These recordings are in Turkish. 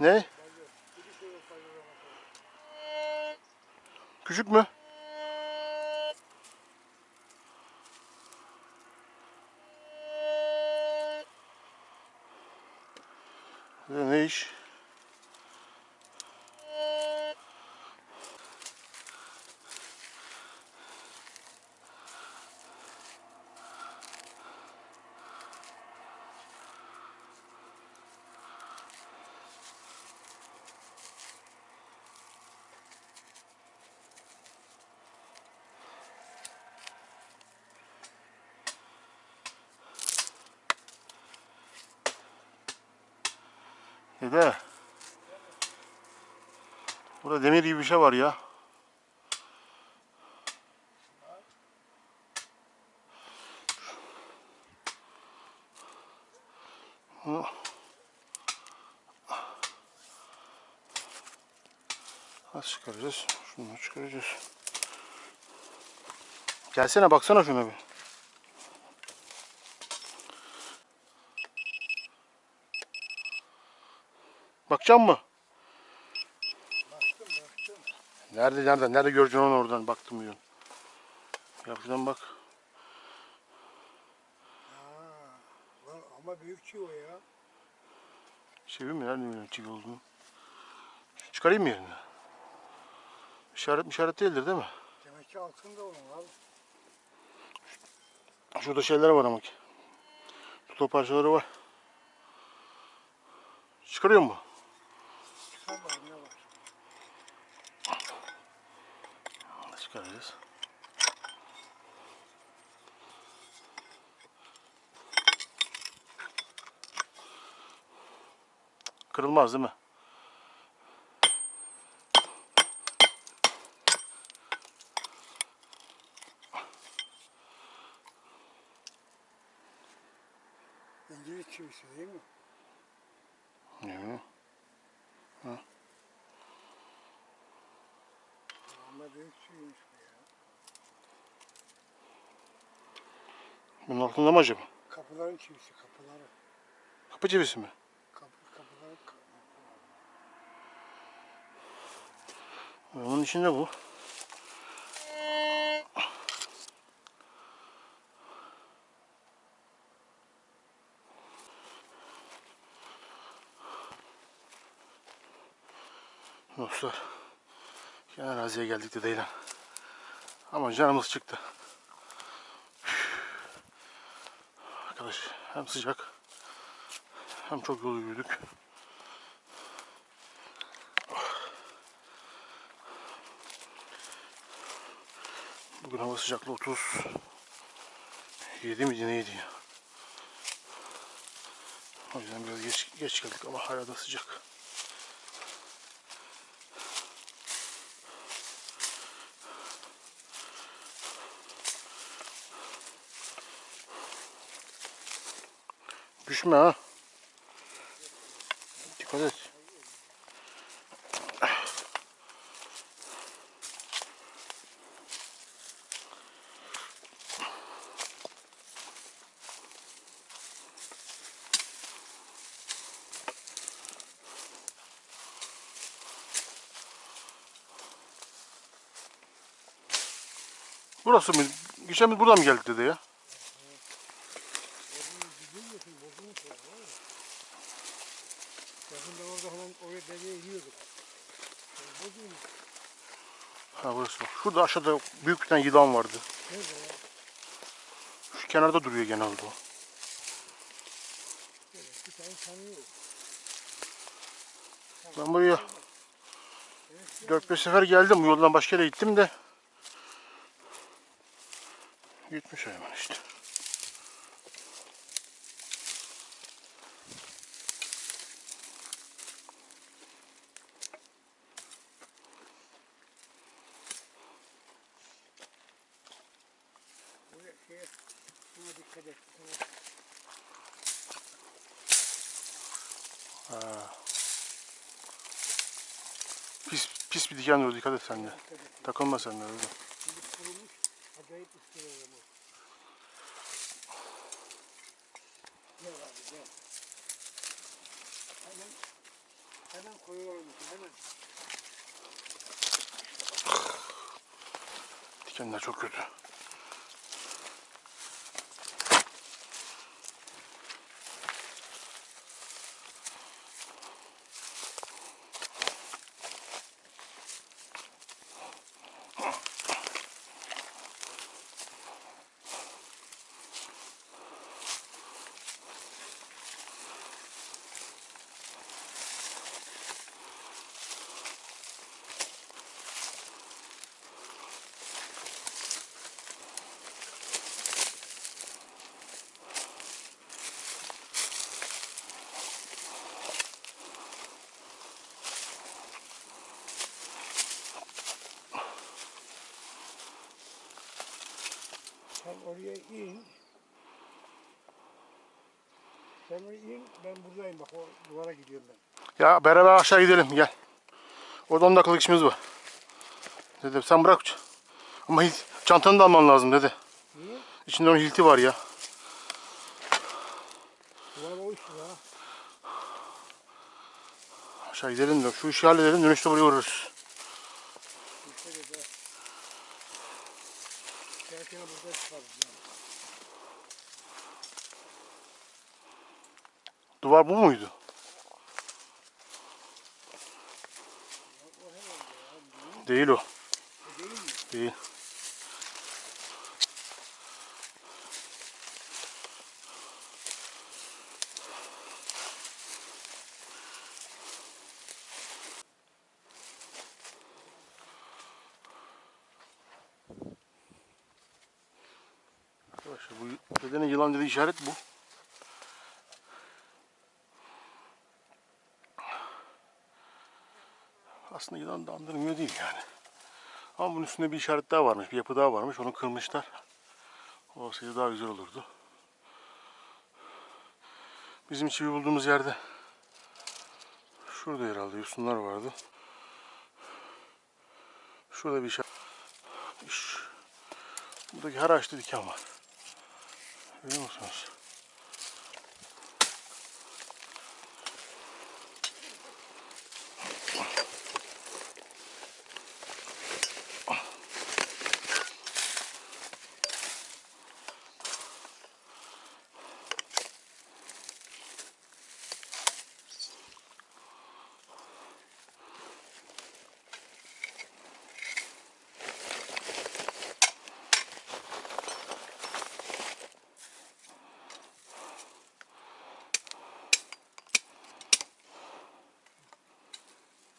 Ne? Küçük mü? Dede. Burada demir gibi bir şey var ya. Hı. Nasıl çıkaracağız? Şunu çıkaracağız. Gelsene baksana şuna bir. Bakacak mı? Baktım baktım. Nerede nerede? Nerede göreceksin onu oradan baktım diyorsun. Ya şuradan bak. Ha, lan ama büyük çivo ya. Çevir mi? Nerede bileyim çivi olduğunu. Çıkarayım mı yerine? İşaret işaret değildir değil mi? Demek ki altında onun abi. Şurada şeyler var ama ki. Tuto parçaları var. Çıkarıyor mu? Çıkar bari ne var. Çıkaracağız. Kırılmaz değil mi? İngiliz çivisi değil mi? Hı. Ama büyük çiviymiş bu ya. Bunun altında mı acaba? Kapıların çivisi kapıları. Kapı çivisi mi? Kapı, kapıları kapı. Onun içinde bu. Dostlar. Yine araziye geldik de değil. Ama canımız çıktı. Arkadaş hem sıcak hem çok yol yürüdük. Bugün hava sıcaklığı 30 7 miydi neydi ya? O yüzden biraz geç, geç geldik ama hala da sıcak. Düşme ha. Dikkat et. Burası mı? Geçen biz buradan mı geldik dedi ya? Bilmiyorsun bozulmuş ya. var ya. Yakında orada hemen oraya deliğe iniyorduk. Yani Bozulmuş. Ha burası bak. Şurada aşağıda büyük bir tane yılan vardı. Nerede ya? Şu kenarda duruyor genelde o. Demek ki sen tanıyorsun. Ben buraya 4-5 sefer geldim. Bu yoldan başka yere gittim de. Gitmiş hemen işte. Buraya şeye, buna dikkat et. Buna Pis pis bir diken duruyor. Dikkat et sen de. dikkat et. Takılma sen de öyle. Şimdi kurumuş. Acayip ıstırıyor bu. Gel abi gel. Hemen, hemen koyuyorlar hemen. Dikenler çok kötü. Sen oraya in. Sen oraya in. Ben buradayım bak o duvara gidiyorum ben. Ya beraber aşağı gidelim gel. Orada 10 dakikalık işimiz var. Dede sen bırak. Ama hil- çantanı da alman lazım dede. Niye? İçinde onun hilti var ya. O işi ya. Aşağı gidelim de şu işi halledelim dönüşte buraya uğrarız. İşte de be. Gerçekten burada çıkarız yani. Duvar bu muydu? Değil o. Değil? Değil. Arkadaşlar bu dedenin yılan dediği işaret bu. Aslında yılan da andırmıyor değil yani. Ama bunun üstünde bir işaret daha varmış, bir yapı daha varmış. Onu kırmışlar. Olsaydı daha güzel olurdu. Bizim çivi bulduğumuz yerde şurada herhalde yosunlar vardı. Şurada bir işaret. İş. Buradaki her ağaçta diken var. Görüyor musunuz?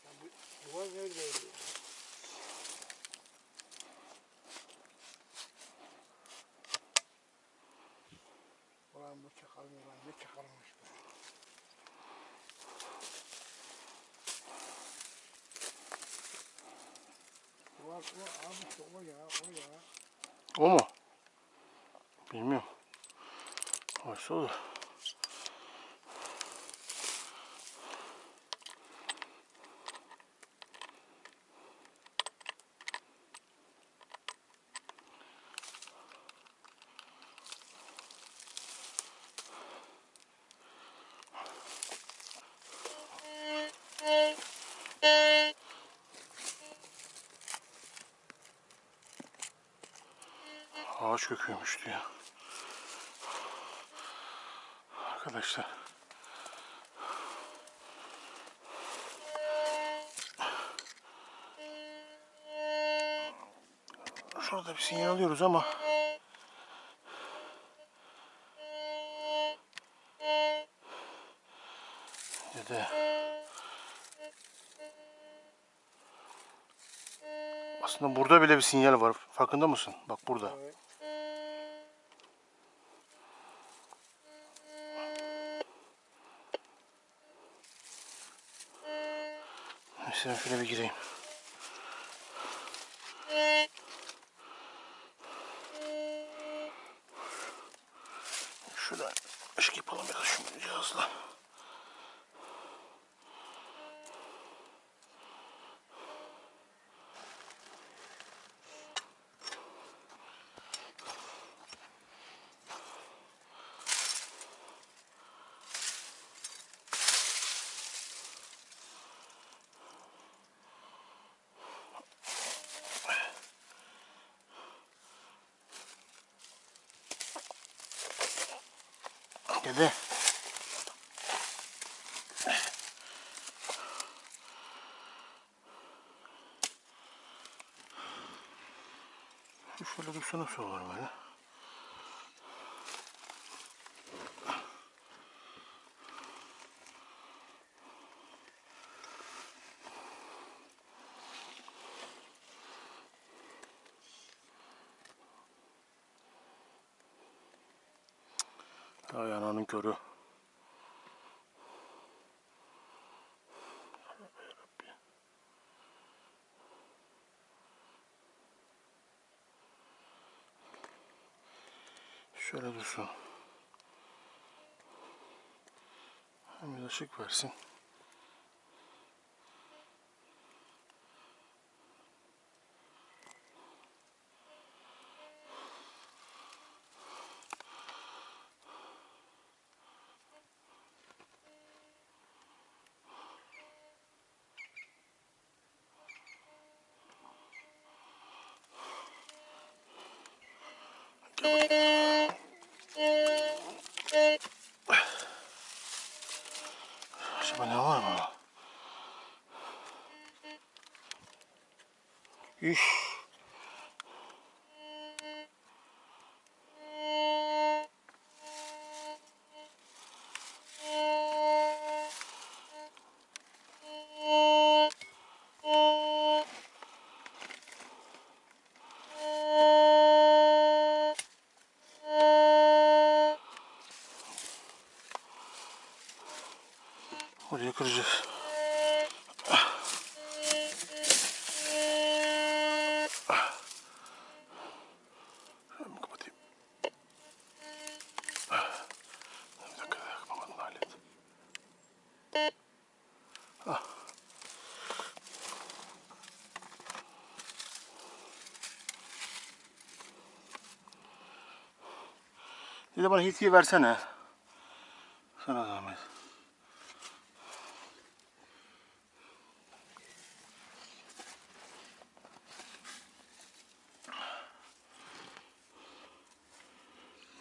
Ya bu duvar neredeydi? Ulan bu çakalın ulan ne çakalmış be. Duvar o abi işte o ya o köküymüş diyor. Arkadaşlar. Şurada bir sinyal alıyoruz ama Dede. Aslında burada bile bir sinyal var. Farkında mısın? Bak burada. Evet. Ben şöyle bir gireyim. Şurada ışık yapalım biraz şu cihazla. Kedi. Şöyle dursana su olur böyle. Ay ananın körü. Şöyle dursun. Hem bir ışık versin. Acaba ne var mı? İş. Oraya Bir de bana hitiye versene. Sana zahmet.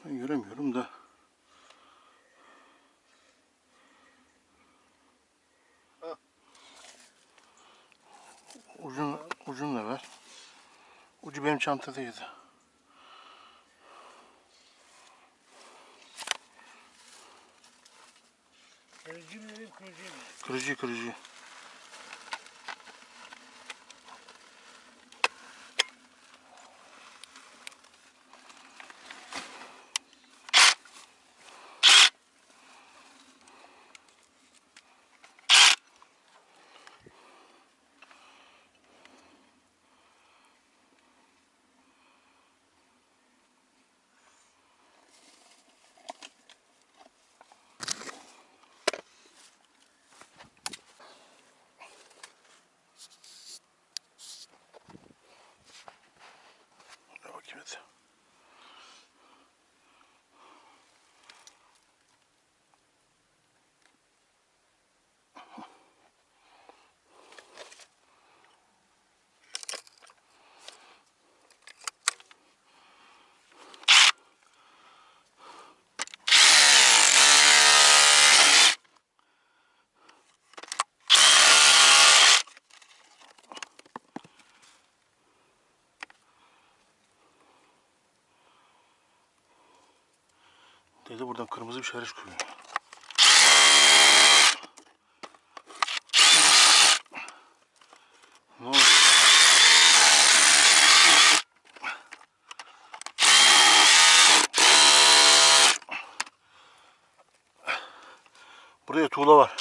Ben göremiyorum da. Ucun, ucunu da ver. Ucu benim çantadaydı. Kırıcı mı dedim kırıcı mı? Kırıcı kırıcı. Dedi buradan kırmızı bir şeyler çıkıyor. Ne oldu? Buraya tuğla var.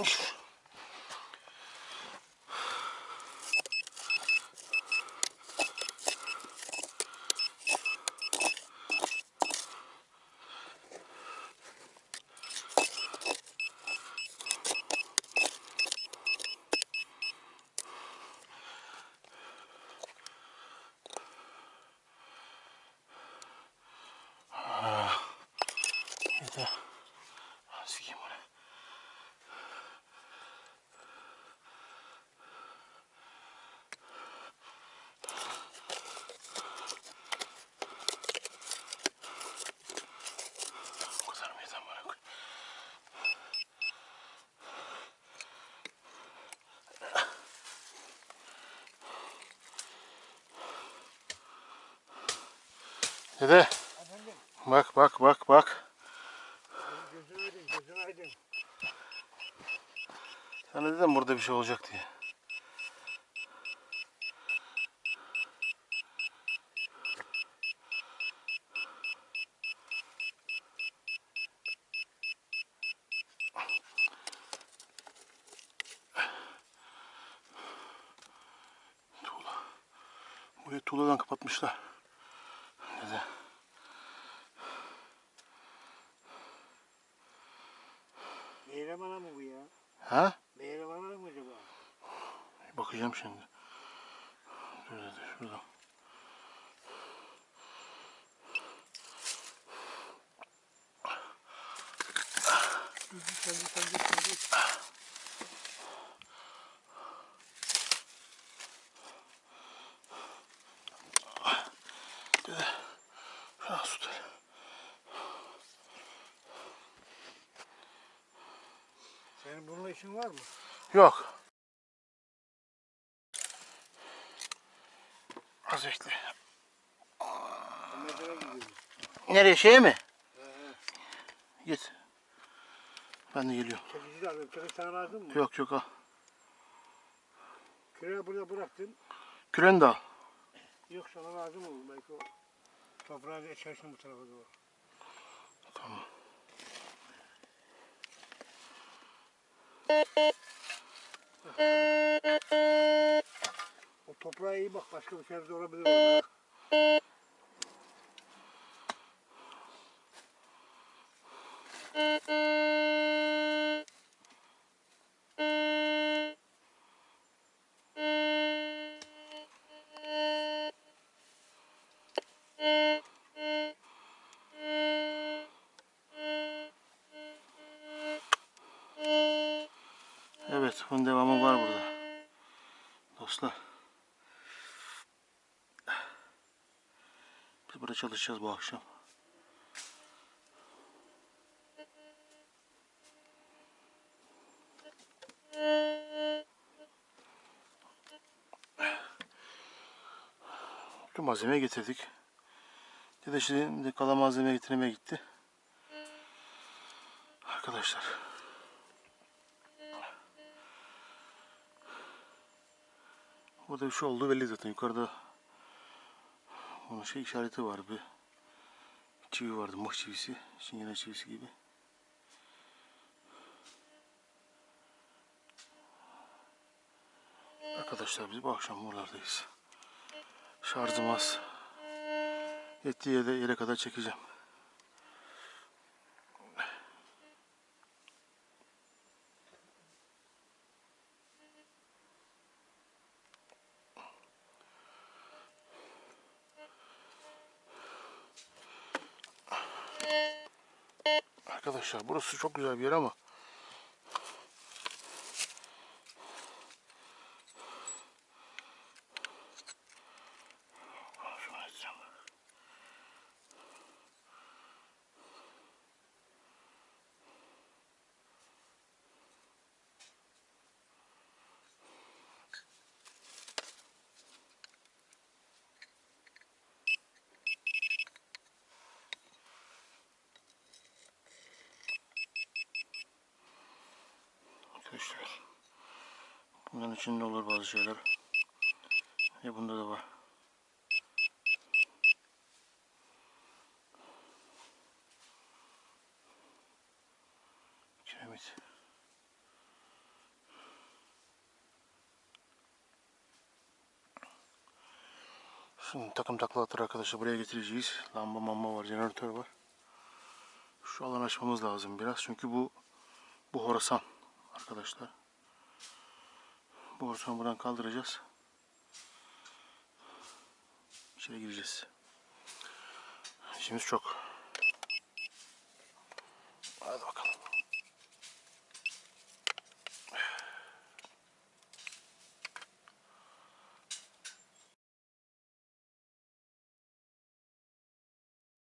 Okay. Dede Efendim bak bak bak bak. gözün aydın gözün aydın. Sana dedim burada bir şey olacak diye. Tuğla. Burayı tuğladan kapatmışlar. Dede. Meyrem ana mı bu ya? Ha? Meyrem ana mı acaba? Bakacağım şimdi. Dur dede şuradan. Sen git sen git sen ver. Senin bununla işin var mı? Yok. Az bekle. Ben mezara gidiyorum. Nereye şeye mi? He. Git. Ben de geliyorum. Çekici de alıyorum. Çekici sana lazım mı? Yok yok al. Küreği burada bıraktım. Küreni de al. Yok sana lazım olur. Belki o toprağı geçersin bu tarafa doğru. Tamam. O toprağa iyi bak. Başka bir şey de olabilir orada. Evet bunun devamı var burada. Dostlar. Biz burada çalışacağız bu akşam. Bütün malzemeyi getirdik. Dede şimdi kalan malzeme getirmeye gitti. Arkadaşlar. Burada bir şey olduğu belli zaten. Yukarıda onun şey işareti var bir çivi vardı. Mıh çivisi. Çingene çivisi gibi. Arkadaşlar biz bu akşam buralardayız. Şarjım az. Yettiği yere, yere kadar çekeceğim. Arkadaşlar burası çok güzel bir yer ama arkadaşlar. Bunların içinde olur bazı şeyler. Ya bunda da var. Kiremit. Şimdi takım takla atar arkadaşlar buraya getireceğiz. Lamba mamba var, jeneratör var. Şu alan açmamız lazım biraz çünkü bu bu Horasan arkadaşlar. Bu ortamı buradan kaldıracağız. İçeri gireceğiz. İşimiz çok. Hadi bakalım.